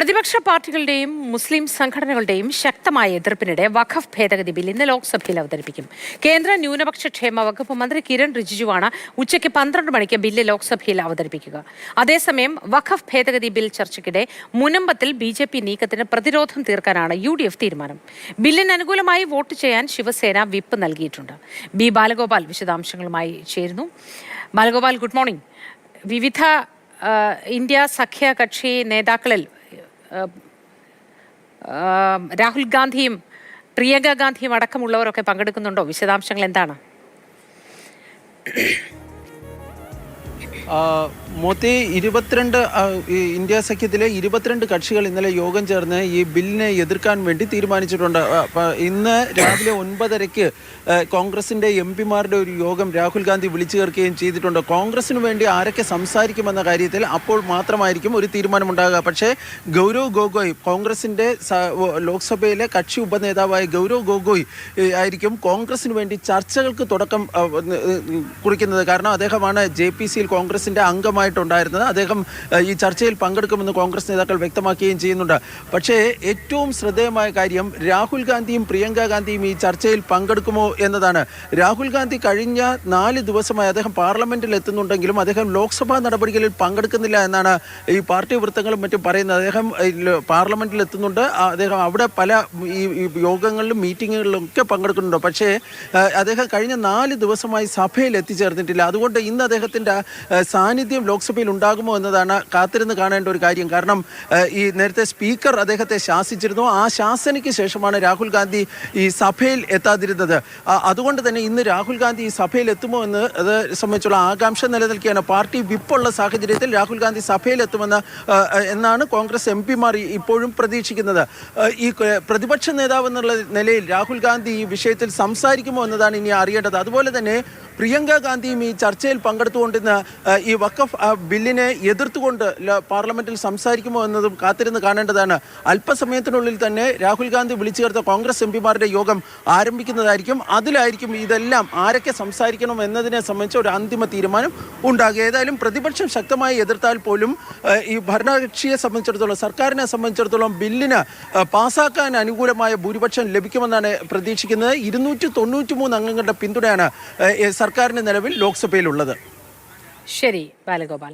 പ്രതിപക്ഷ പാർട്ടികളുടെയും മുസ്ലിം സംഘടനകളുടെയും ശക്തമായ എതിർപ്പിനിടെ വഖഫ് ഭേദഗതി ബിൽ ഇന്ന് ലോക്സഭയിൽ അവതരിപ്പിക്കും. കേന്ദ്ര ന്യൂനപക്ഷ ക്ഷേമ വകുപ്പ് മന്ത്രി കിരൺ റിജിജുവാണ് ഉച്ചയ്ക്ക് പന്ത്രണ്ട് മണിക്ക് ബില്ല് ലോക്സഭയിൽ അവതരിപ്പിക്കുക. അതേസമയം വഖഫ് ഭേദഗതി ബിൽ ചർച്ചയ്ക്കിടെ മുനമ്പത്തിൽ ബി ജെ പി നീക്കത്തിന് പ്രതിരോധം തീർക്കാനാണ് യു ഡി എഫ് തീരുമാനം. ബില്ലിന് അനുകൂലമായി വോട്ട് ചെയ്യാൻ ശിവസേന വിപ്പ് നൽകിയിട്ടുണ്ട്. ബി ബാലഗോപാൽ വിശദാംശങ്ങളുമായി ചേരുന്നു. Balagopal good morning. വിവിധ ഇന്ത്യ സഖ്യകക്ഷി നേതാക്കളിൽ രാഹുൽ ഗാന്ധിയും പ്രിയങ്ക ഗാന്ധിയും അടക്കമുള്ളവരൊക്കെ പങ്കെടുക്കുന്നുണ്ടോ? വിശദാംശങ്ങൾ എന്താണ്? മോത്തി ഇരുപത്തിരണ്ട് ഇന്ത്യ സഖ്യത്തിലെ ഇരുപത്തിരണ്ട് കക്ഷികൾ ഇന്നലെ യോഗം ചേർന്ന് ഈ ബില്ലിനെ എതിർക്കാൻ വേണ്ടി തീരുമാനിച്ചിട്ടുണ്ട്. ഇന്ന് രാവിലെ ഒൻപതരയ്ക്ക് കോൺഗ്രസിന്റെ എം പിമാരുടെ ഒരു യോഗം രാഹുൽ ഗാന്ധി വിളിച്ചു ചേർക്കുകയും ചെയ്തിട്ടുണ്ട്. കോൺഗ്രസിന് വേണ്ടി ആരൊക്കെ സംസാരിക്കുമെന്ന കാര്യത്തിൽ അപ്പോൾ മാത്രമായിരിക്കും ഒരു തീരുമാനമുണ്ടാകുക. പക്ഷേ ഗൗരവ് ഗൊഗോയ് കോൺഗ്രസിന്റെ ലോക്സഭയിലെ കക്ഷി ഉപനേതാവായ ഗൗരവ് ഗൊഗോയ് ആയിരിക്കും കോൺഗ്രസിന് വേണ്ടി ചർച്ചകൾക്ക് തുടക്കം കുറിക്കുന്നത്. കാരണം അദ്ദേഹമാണ് ജെ പി സിയിൽ കോൺഗ്രസിന്റെ അംഗമായിട്ടുണ്ടായിരുന്നത്. അദ്ദേഹം ഈ ചർച്ചയിൽ പങ്കെടുക്കുമെന്ന് കോൺഗ്രസ് നേതാക്കൾ വ്യക്തമാക്കുകയും ചെയ്യുന്നുണ്ട്. പക്ഷേ ഏറ്റവും ശ്രദ്ധേയമായ കാര്യം രാഹുൽ ഗാന്ധിയും പ്രിയങ്ക ഗാന്ധിയും ഈ ചർച്ചയിൽ പങ്കെടുക്കുമോ എന്നതാണ്. രാഹുൽ ഗാന്ധി കഴിഞ്ഞ നാല് ദിവസമായി അദ്ദേഹം പാർലമെന്റിൽ എത്തുന്നുണ്ടെങ്കിലും അദ്ദേഹം ലോക്സഭാ നടപടികളിൽ പങ്കെടുക്കുന്നില്ല എന്നാണ് ഈ പാർട്ടി വൃത്തങ്ങളും മറ്റും പറയുന്നത്. അദ്ദേഹം പാർലമെന്റിൽ എത്തുന്നുണ്ട്. അദ്ദേഹം അവിടെ പല ഈ യോഗങ്ങളിലും മീറ്റിങ്ങുകളിലും ഒക്കെ പങ്കെടുക്കുന്നുണ്ട്. പക്ഷേ അദ്ദേഹം കഴിഞ്ഞ നാല് ദിവസമായി സഭയിൽ എത്തിച്ചേർന്നിട്ടില്ല. അതുകൊണ്ട് ഇന്ന് അദ്ദേഹത്തിന്റെ ആ, സാന്നിധ്യം ലോക്സഭയിൽ ഉണ്ടാകുമോ എന്നതാണ് കാത്തിരുന്ന് കാണേണ്ട ഒരു കാര്യം. കാരണം ഈ നേരത്തെ സ്പീക്കർ അദ്ദേഹത്തെ ശാസിച്ചിരുന്നു. ആ ശാസനയ്ക്ക് ശേഷമാണ് രാഹുൽ ഗാന്ധി ഈ സഭയിൽ എത്താതിരുന്നത്. അതുകൊണ്ട് തന്നെ ഇന്ന് രാഹുൽ ഗാന്ധി ഈ സഭയിൽ എത്തുമോ എന്ന് അത് സംബന്ധിച്ചുള്ള ആകാംക്ഷ നിലനിൽക്കുകയാണ്. പാർട്ടി വിപ്പുള്ള സാഹചര്യത്തിൽ രാഹുൽ ഗാന്ധി സഭയിൽ എത്തുമെന്ന് എന്നാണ് കോൺഗ്രസ് എം പിമാർ ഇപ്പോഴും പ്രതീക്ഷിക്കുന്നത്. ഈ പ്രതിപക്ഷ നേതാവ് എന്നുള്ള നിലയിൽ രാഹുൽ ഗാന്ധി ഈ വിഷയത്തിൽ സംസാരിക്കുമോ എന്നതാണ് ഇനി അറിയേണ്ടത്. അതുപോലെ തന്നെ പ്രിയങ്ക ഗാന്ധിയും ഈ ചർച്ചയിൽ പങ്കെടുത്തുകൊണ്ടിരുന്ന ഈ വഖഫ് ബില്ലിനെ എതിർത്തുകൊണ്ട് പാർലമെന്റിൽ സംസാരിക്കുമോ എന്നതും കാത്തിരുന്ന് കാണേണ്ടതാണ്. അല്പസമയത്തിനുള്ളിൽ തന്നെ രാഹുൽ ഗാന്ധി വിളിച്ചു ചേർത്ത കോൺഗ്രസ് എം പിമാരുടെ യോഗം ആരംഭിക്കുന്നതായിരിക്കും. അതിലായിരിക്കും ഇതെല്ലാം ആരൊക്കെ സംസാരിക്കണം എന്നതിനെ സംബന്ധിച്ച ഒരു അന്തിമ തീരുമാനം ഉണ്ടാകുക. ഏതായാലും പ്രതിപക്ഷം ശക്തമായി എതിർത്താൽ പോലും ഈ ഭരണകക്ഷിയെ സംബന്ധിച്ചിടത്തോളം സർക്കാരിനെ സംബന്ധിച്ചിടത്തോളം ബില്ലിന് പാസാക്കാൻ അനുകൂലമായ ഭൂരിപക്ഷം ലഭിക്കുമെന്നാണ് പ്രതീക്ഷിക്കുന്നത്. ഇരുന്നൂറ്റി തൊണ്ണൂറ്റി മൂന്ന് അംഗങ്ങളുടെ പിന്തുണയാണ് സർക്കാരിന് നിലവിൽ ലോക്സഭയിലുള്ളത്. ശരി ബാലഗോപാൽ.